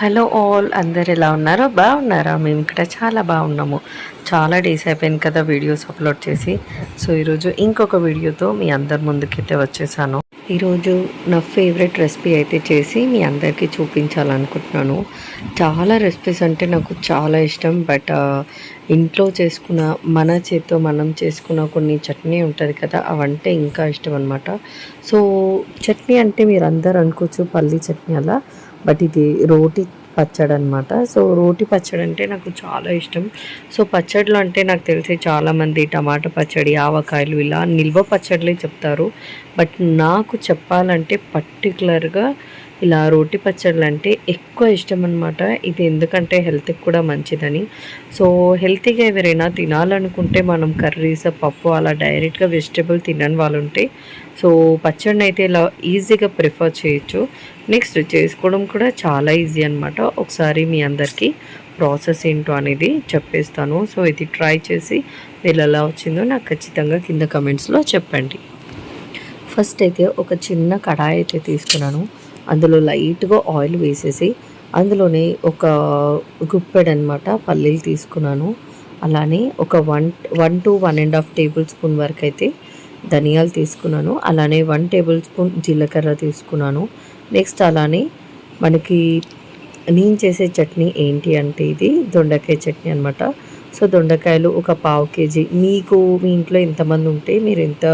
Hello all అందరు ఎలా ఉన్నారో? బాగున్నారా? మేము ఇక్కడ చాలా బాగున్నాము. చాలా డేస్ అయిపోయింది కదా వీడియోస్ అప్లోడ్ చేసి. సో ఈరోజు ఇంకొక వీడియోతో మీ అందరి ముందుకైతే వచ్చేసాను. ఈరోజు నా ఫేవరెట్ రెసిపీ అయితే చేసి మీ అందరికీ చూపించాలనుకుంటున్నాను. చాలా రెసిపీస్ అంటే నాకు చాలా ఇష్టం. బట్ uh, ఇంట్లో చేసుకున్న మన చేతితో మనం చేసుకున్న కొన్ని చట్నీ ఉంటుంది కదా అవంటే ఇంకా ఇష్టం అనమాట సో చట్నీ అంటే మీరు అందరు అనుకోవచ్చు పల్లీ చట్నీ అలా. బట్ ఇది రోటి పచ్చడి అనమాట సో రోటి పచ్చడి అంటే నాకు చాలా ఇష్టం. సో పచ్చడిలో అంటే నాకు తెలిసి చాలామంది టమాటా పచ్చడి ఆవకాయలు ఇలా నిల్వ పచ్చడిలే చెప్తారు. బట్ నాకు చెప్పాలంటే పర్టికులర్గా ఇలా రోటి పచ్చళ్ళు అంటే ఎక్కువ ఇష్టం అనమాట ఇది ఎందుకంటే హెల్త్కి కూడా మంచిదని. సో హెల్తీగా ఎవరైనా తినాలనుకుంటే మనం కర్రీస్ పప్పు అలా డైరెక్ట్గా వెజిటేబుల్ తినని వాళ్ళు ఉంటే సో పచ్చడిని అయితే ఇలా ఈజీగా ప్రిఫర్ చేయొచ్చు. నెక్స్ట్ చేసుకోవడం కూడా చాలా ఈజీ అనమాట ఒకసారి మీ అందరికీ ప్రాసెస్ ఏంటో అనేది చెప్పేస్తాను. సో ఇది ట్రై చేసి మీరు ఎలా వచ్చిందో నాకు ఖచ్చితంగా కింద కమెంట్స్లో చెప్పండి. ఫస్ట్ అయితే ఒక చిన్న కడాయి అయితే తీసుకున్నాను. అందులో లైట్గా ఆయిల్ వేసేసి అందులోనే ఒక గుప్పెడు అనమాట పల్లీలు తీసుకున్నాను. అలానే ఒక one one to one and half tablespoon వరకు అయితే ధనియాలు తీసుకున్నాను. అలానే వన్ టేబుల్ స్పూన్ జీలకర్ర తీసుకున్నాను. నెక్స్ట్ అలానే మనకి నేను చేసే చట్నీ ఏంటి అంటే ఇది దొండకాయ చట్నీ అనమాట సో దొండకాయలు ఒక పావు కేజీ. మీకు మీ ఇంట్లో ఎంతమంది ఉంటే మీరు ఎంత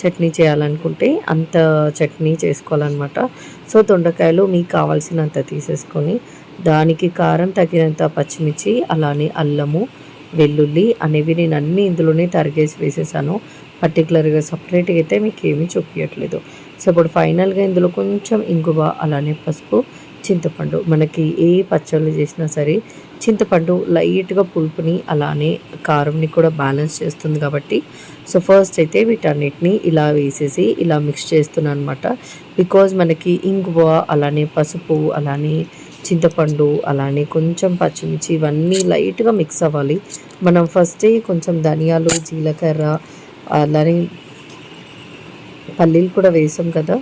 చట్నీ చేయాలనుకుంటే అంత చట్నీ చేసుకోవాలన్నమాట. సో దొండకాయలు మీకు కావాల్సినంత తీసేసుకొని దానికి కారం తగినంత పచ్చిమిర్చి అలానే అల్లము వెల్లుల్లి అనేవి నేను అన్నీ ఇందులోనే తరిగేసి వేసేసాను. పర్టికులర్గా సపరేట్గా అయితే మీకు ఏమీ చూపించట్లేదు సో ఇప్పుడు ఫైనల్గా ఇందులో కొంచెం ఇంగువ అలానే పసుపు చింతపండు మనకి ఏ పచ్చళ్ళు చేసినా సరే చింతపండు లైట్గా పులుపుని అలానే కారంని కూడా బ్యాలెన్స్ చేస్తుంది కాబట్టి సో ఫస్ట్ అయితే వీటన్నిటిని ఇలా వేసేసి ఇలా మిక్స్ చేస్తున్నాను అనమాట బికాజ్ మనకి ఇంగువ అలానే పసుపు అలానే చింతపండు అలానే కొంచెం పచ్చిమిర్చి ఇవన్నీ లైట్గా మిక్స్ అవ్వాలి. మనం ఫస్టే కొంచెం ధనియాలు జీలకర్ర అలానే పల్లీలు కూడా వేసాం కదా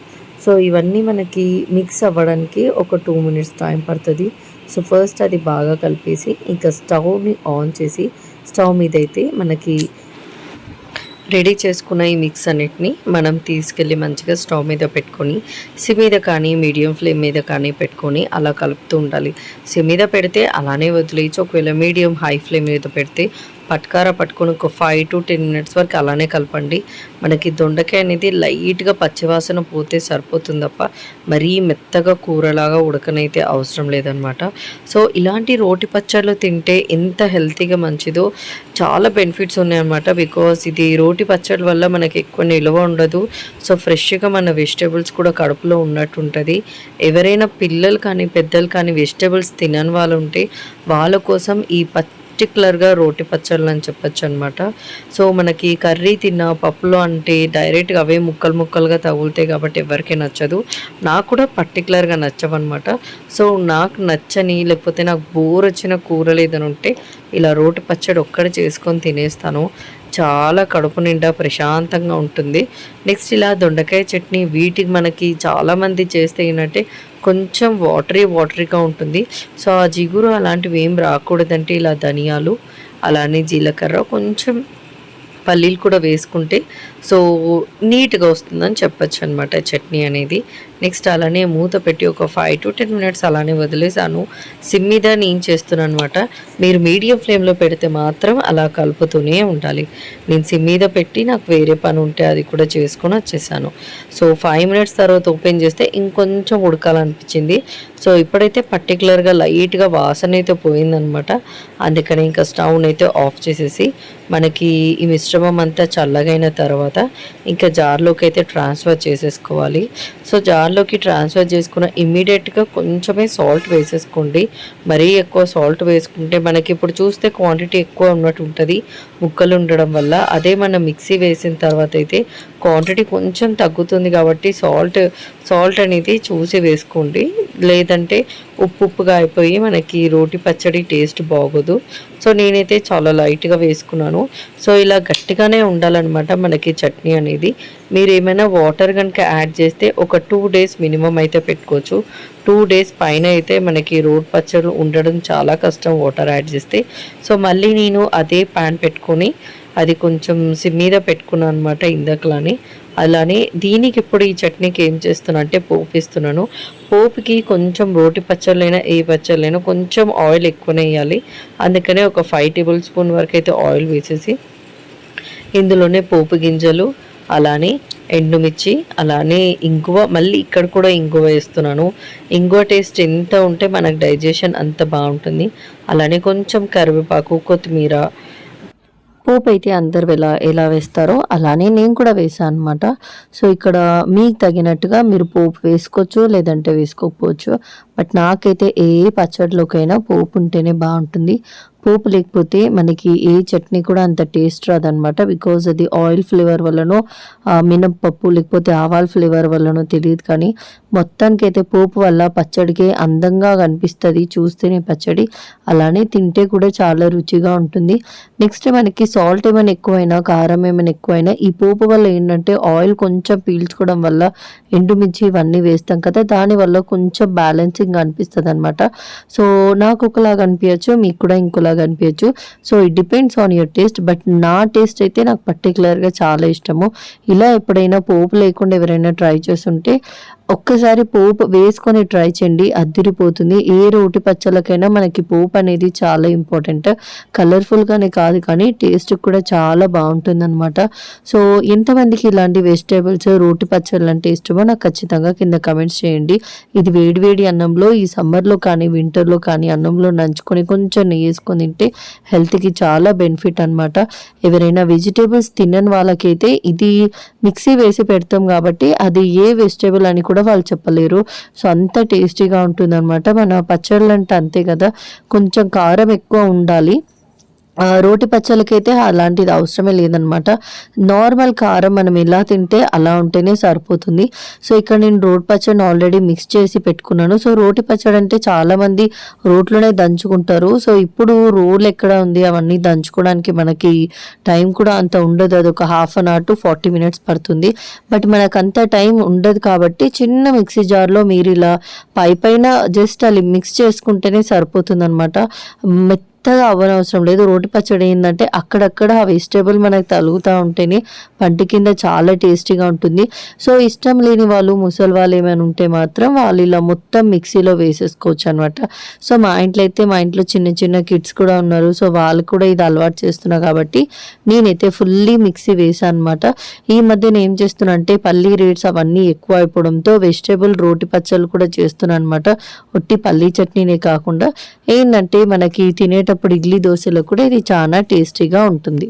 సో ఇవన్నీ మనకి మిక్స్ అవ్వడానికి ఒక టూ మినిట్స్ టైం పడుతుంది. సో ఫస్ట్ అది బాగా కలిపేసి ఇంకా స్టవ్ని ఆన్ చేసి స్టవ్ మీద అయితే మనకి రెడీ చేసుకున్న ఈ మిక్స్ అన్నిటిని మనం తీసుకెళ్ళి మంచిగా స్టవ్ మీద పెట్టుకొని సి మీద కానీ మీడియం ఫ్లేమ్ మీద కానీ పెట్టుకొని అలా కలుపుతూ ఉండాలి. సి మీద పెడితే అలానే వదిలేయచ్చు. ఒకవేళ మీడియం హై ఫ్లేమ్ మీద పెడితే పట్కార పట్టుకొని ఒక ఫైవ్ టు టెన్ మినిట్స్ వరకు అలానే కలపండి. మనకి దొండకాయ అనేది లైట్గా పచ్చివాసన పోతే సరిపోతుంది తప్ప మరీ మెత్తగా కూరలాగా ఉడకనైతే అవసరం లేదనమాట సో ఇలాంటి రోటి పచ్చళ్ళు తింటే ఎంత హెల్తీగా మంచిదో చాలా బెనిఫిట్స్ ఉన్నాయన్నమాట. బికాస్ ఇది రోటి పచ్చడి వల్ల మనకి ఎక్కువ నిల్వ ఉండదు. సో ఫ్రెష్గా మన వెజిటేబుల్స్ కూడా కడుపులో ఉన్నట్టు ఉంటుంది ఎవరైనా పిల్లలు కానీ పెద్దలు కానీ వెజిటేబుల్స్ తినని వాళ్ళు ఉంటే వాళ్ళ కోసం ఈ పచ్చ పర్టికులర్గా రోటి పచ్చళ్ళు అని చెప్పచ్చు అనమాట సో మనకి కర్రీ తిన్న పప్పులో అంటే డైరెక్ట్గా అవే ముక్కలు ముక్కలుగా తగులుతాయి కాబట్టి ఎవరికీ నచ్చదు. నాకు కూడా పర్టికులర్గా నచ్చవన్నమాట. సో నాకు నచ్చని లేకపోతే నాకు బోర్ వచ్చిన కూరలు ఏదైనా ఉంటే ఇలా రోటి పచ్చడి ఒక్కడే చేసుకొని తినేస్తాను. చాలా కడుపు నిండా ప్రశాంతంగా ఉంటుంది. నెక్స్ట్ ఇలా దొండకాయ చట్నీ వీటికి మనకి చాలామంది చేస్తే ఏంటంటే కొంచెం వాటరీ వాటరీగా ఉంటుంది. సో ఆ జిగురు అలాంటివి ఏం రాకూడదంటే ఇలా ధనియాలు అలానే జీలకర్ర కొంచెం పల్లీలు కూడా వేసుకుంటే సో నీట్గా వస్తుందని చెప్పచ్చు అనమాట చట్నీ అనేది. నెక్స్ట్ అలానే మూత పెట్టి ఒక ఫైవ్ టు టెన్ మినిట్స్ అలానే వదిలేసాను సిమ్ మీద నేను చేస్తున్నాను అనమాట మీరు మీడియం ఫ్లేమ్లో పెడితే మాత్రం అలా కలుపుతూనే ఉండాలి. నేను సిమ్ మీద పెట్టి నాకు వేరే పని ఉంటే అది కూడా చేసుకొని వచ్చేసాను. సో ఫైవ్ మినిట్స్ తర్వాత ఓపెన్ చేస్తే ఇంకొంచెం ఉడకాలనిపించింది. సో ఇప్పుడైతే పర్టికులర్గా లైట్గా వాసన అయితే పోయిందనమాట అందుకని ఇంకా స్టవ్ని అయితే ఆఫ్ చేసేసి మనకి ఈ మిశ్రమం అంతా చల్లగైన తర్వాత ఇంకా జార్లోకి అయితే ట్రాన్స్ఫర్ చేసేసుకోవాలి. సో జార్ జార్లోకి ట్రాన్స్ఫర్ చేసుకున్న ఇమ్మీడియట్గా కొంచెమే సాల్ట్ వేసేసుకోండి. మరీ ఎక్కువ సాల్ట్ వేసుకుంటే మనకి ఇప్పుడు చూస్తే క్వాంటిటీ ఎక్కువ ఉన్నట్టు ఉంటుంది. ముక్కలు ఉండడం వల్ల అదే మనం మిక్సీ వేసిన తర్వాత అయితే క్వాంటిటీ కొంచెం తగ్గుతుంది కాబట్టి సాల్ట్ సాల్ట్ అనేది చూసి వేసుకోండి. లేదంటే ఉప్పు ఉప్పుగా అయిపోయి మనకి రోటి పచ్చడి టేస్ట్ బాగోదు. సో నేనైతే చాలా లైట్గా వేసుకున్నాను. సో ఇలా గట్టిగానే ఉండాలన్నమాట మనకి చట్నీ అనేది. మీరు ఏమైనా వాటర్ కనుక యాడ్ చేస్తే ఒక టూ డేస్ మినిమం అయితే పెట్టుకోవచ్చు. టూ డేస్ పైన అయితే మనకి రోడ్ పచ్చడి ఉండడం చాలా కష్టం వాటర్ యాడ్ చేస్తే. సో మళ్ళీ నేను అదే ప్యాన్ పెట్టుకొని అది కొంచెం సిమ్ మీద పెట్టుకున్నాను అనమాట ఇందాకలాని. అలానే దీనికి ఇప్పుడు ఈ చట్నీకి ఏం చేస్తున్నా అంటే పోపు ఇస్తున్నాను పోపుకి కొంచెం రోటి పచ్చళ్ళైనా ఏ పచ్చళ్ళైనా కొంచెం ఆయిల్ ఎక్కువనే వేయాలి. అందుకనే ఒక ఫైవ్ టేబుల్ స్పూన్ వరకు అయితే ఆయిల్ వేసేసి ఇందులోనే పోపు గింజలు అలానే ఎండుమిర్చి అలానే ఇంగువ. మళ్ళీ ఇక్కడ కూడా ఇంగువ వేస్తున్నాను. ఇంగువ టేస్ట్ ఎంత ఉంటే మనకు డైజెషన్ అంత బాగుంటుంది. అలానే కొంచెం కరివేపాకు కొత్తిమీర పోపు అయితే అందరు ఎలా ఎలా వేస్తారో అలానే నేను కూడా వేసాను అనమాట సో ఇక్కడ మీకు తగినట్టుగా మీరు పోపు వేసుకోవచ్చు లేదంటే వేసుకోకపోవచ్చు. బట్ నాకైతే ఏ పచ్చడిలోకైనా పోపు ఉంటేనే బాగుంటుంది. పోపు లేకపోతే మనకి ఏ చట్నీ కూడా అంత టేస్ట్ రాదనమాట బికాజ్ అది ఆయిల్ ఫ్లేవర్ వల్లనో మినప్పప్పు లేకపోతే ఆవాల్ ఫ్లేవర్ వల్లనో తెలియదు కానీ మొత్తానికి అయితే పోపు వల్ల పచ్చడికే అందంగా కనిపిస్తుంది. చూస్తేనే పచ్చడి అలానే తింటే కూడా చాలా రుచిగా ఉంటుంది. నెక్స్ట్ మనకి సాల్ట్ ఏమైనా ఎక్కువైనా కారం ఏమైనా ఎక్కువైనా ఈ పోపు వల్ల ఏంటంటే ఆయిల్ కొంచెం పీల్చుకోవడం వల్ల ఎండుమిర్చి ఇవన్నీ వేస్తాం కదా దానివల్ల కొంచెం బ్యాలెన్సింగ్ అనిపిస్తుంది అనమాట సో నాకు ఒకలాగా అనిపించచ్చు మీకు కూడా ఇంకోలా లాగా అనిపించచ్చు so it depends on your taste but నా టేస్ట్ అయితే నాకు పర్టికులర్గా చాలా ఇష్టము. ఇలా ఎప్పుడైనా పోపు లేకుండా ఎవరైనా ట్రై చేస్తుంటే ఒక్కసారి పోపు వేసుకొని ట్రై చేయండి అద్దిరిపోతుంది. ఏ రోటి పచ్చళ్ళకైనా మనకి పోపు అనేది చాలా ఇంపార్టెంట్. కలర్ఫుల్గానే కాదు కానీ టేస్ట్ కూడా చాలా బాగుంటుంది అనమాట సో ఎంతమందికి ఇలాంటి వెజిటేబుల్స్ రోటి పచ్చళ్ళు అంటే ఇష్టమో నాకు ఖచ్చితంగా కింద కమెంట్స్ చేయండి. ఇది వేడివేడి అన్నంలో ఈ సమ్మర్లో కానీ వింటర్లో కానీ అన్నంలో నంచుకొని కొంచెం నెయ్యి వేసుకొని తింటే హెల్త్కి చాలా బెనిఫిట్ అనమాట ఎవరైనా వెజిటేబుల్స్ తినని వాళ్ళకైతే ఇది మిక్సీ వేసి పెడతాం కాబట్టి అది ఏ వెజిటేబుల్ అని కూడా వాళ్ళు చెప్పలేరు. సో అంత టేస్టీగా ఉంటుంది అనమాట మన పచ్చళ్ళు అంటే అంతే కదా. కొంచెం కారం ఎక్కువ ఉండాలి. రోటి పచ్చళ్ళకైతే అలాంటిది అవసరమే లేదనమాట నార్మల్ కారం మనం ఎలా తింటే అలా ఉంటేనే సరిపోతుంది. సో ఇక్కడ నేను రోటి పచ్చడిని ఆల్రెడీ మిక్స్ చేసి పెట్టుకున్నాను. సో రోటి పచ్చడి అంటే చాలామంది రోట్లోనే దంచుకుంటారు. సో ఇప్పుడు రోల్ ఎక్కడ ఉంది? అవన్నీ దంచుకోవడానికి మనకి టైం కూడా అంత ఉండదు. అది ఒక half an hour to forty minutes పడుతుంది. బట్ మనకు అంత టైం ఉండదు కాబట్టి చిన్న మిక్సీ జార్లో మీరు ఇలా పై పైన జస్ట్ అది మిక్స్ చేసుకుంటేనే సరిపోతుంది అనమాట మెత్తగా అవ్వనవసరం లేదు. రోటి పచ్చడి ఏంటంటే అక్కడక్కడ ఆ వెజిటేబుల్ మనకు తలుగుతూ ఉంటేనే పంటి కింద చాలా టేస్టీగా ఉంటుంది. సో ఇష్టం లేని వాళ్ళు ముసలి వాళ్ళు ఏమైనా ఉంటే మాత్రం వాళ్ళు ఇలా మొత్తం మిక్సీలో వేసేసుకోవచ్చు అనమాట సో మా ఇంట్లో అయితే మా ఇంట్లో చిన్న చిన్న కిడ్స్ కూడా ఉన్నారు. సో వాళ్ళు కూడా ఇది అలవాటు చేస్తున్నా కాబట్టి నేనైతే ఫుల్లీ మిక్సీ వేసాను అనమాట ఈ మధ్య నేను ఏం చేస్తున్నా అంటే పల్లీ రేట్స్ అవన్నీ ఎక్కువ అయిపోవడంతో వెజిటేబుల్ రోటి పచ్చళ్ళు కూడా చేస్తున్నాను అనమాట ఒట్టి పల్లీ చట్నీనే కాకుండా. ఏంటంటే మనకి తినేట తినేటప్పుడు ఇడ్లీ దోశలో కూడా ఇది చాలా టేస్టీగా ఉంటుంది.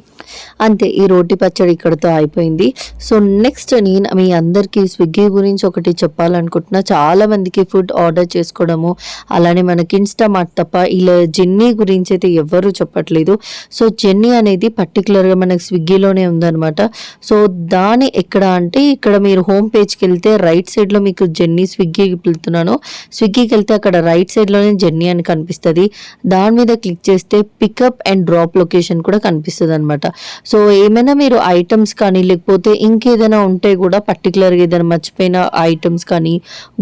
అంతే ఈ రోటి పచ్చడి ఇక్కడతో అయిపోయింది. సో నెక్స్ట్ నేను మీ అందరికీ స్విగ్గీ గురించి ఒకటి చెప్పాలనుకుంటున్నా. చాలా మందికి ఫుడ్ ఆర్డర్ చేసుకోవడము అలానే మనకి ఇన్స్టామార్ట్ తప్ప ఇలా జెన్నీ గురించి అయితే ఎవ్వరూ చెప్పట్లేదు. సో జెన్నీ అనేది పర్టికులర్గా మనకి స్విగ్గీలోనే ఉందన్నమాట. సో దాని ఎక్కడ అంటే ఇక్కడ మీరు హోమ్ పేజ్కి వెళ్తే రైట్ సైడ్లో మీకు జెన్నీ స్విగ్గీకి వెళ్తున్నాను. స్విగ్గీకి వెళ్తే అక్కడ రైట్ సైడ్లోనే జెన్నీ అని కనిపిస్తుంది. దాని మీద క్లిక్ చేస్తే పికప్ అండ్ డ్రాప్ లొకేషన్ కూడా కనిపిస్తుంది అనమాట సో ఏమైనా మీరు ఐటమ్స్ కానీ లేకపోతే ఇంకేదైనా ఉంటే కూడా పర్టికులర్గా ఏదైనా మర్చిపోయిన ఐటమ్స్ కానీ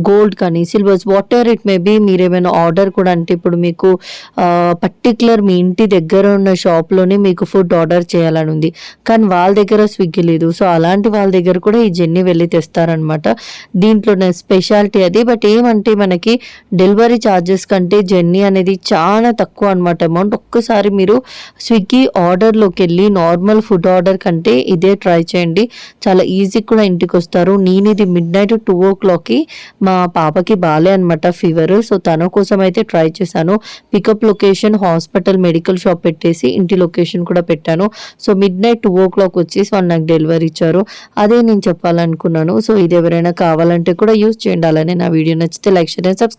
గోల్డ్ కానీ silvers whatever it may be మీరు ఏమైనా ఆర్డర్ కూడా అంటే ఇప్పుడు మీకు పర్టికులర్ మీ ఇంటి దగ్గర ఉన్న షాప్లోనే మీకు ఫుడ్ ఆర్డర్ చేయాలని ఉంది. కానీ వాళ్ళ దగ్గర స్విగ్గీ లేదు. సో అలాంటి వాళ్ళ దగ్గర కూడా ఈ జర్నీ వెళ్ళి తెస్తారనమాట దీంట్లో స్పెషాలిటీ అది. బట్ ఏమంటే మనకి డెలివరీ ఛార్జెస్ కంటే జర్నీ అనేది చాలా తక్కువ అనమాట అమౌంట్ ఒక్కసారి మీరు స్విగ్గీ ఆర్డర్లోకి వెళ్ళి నార్మల్ ఫుడ్ ఆర్డర్ కంటే ఇదే ట్రై చేయండి. చాలా ఈజీ కూడా ఇంటికి వస్తారు. నేను ఇది మిడ్ నైట్ టూ ఓ క్లాక్కి మా పాపకి బాలే అనమాట ఫీవర్ సో తన కోసం అయితే ట్రై చేశాను. Pickup location hospital medical shop పెట్టేసి ఇంటి లొకేషన్ కూడా పెట్టాను. So midnight two o'clock వచ్చేసి వాళ్ళు నాకు డెలివరీ ఇచ్చారు. అదే నేను చెప్పాలనుకున్నాను. సో ఇది ఎవరైనా కావాలంటే కూడా యూస్ చేయండి. అలానే నా వీడియో నచ్చితే లైక్ షేర్ సబ్స్క్రైబ్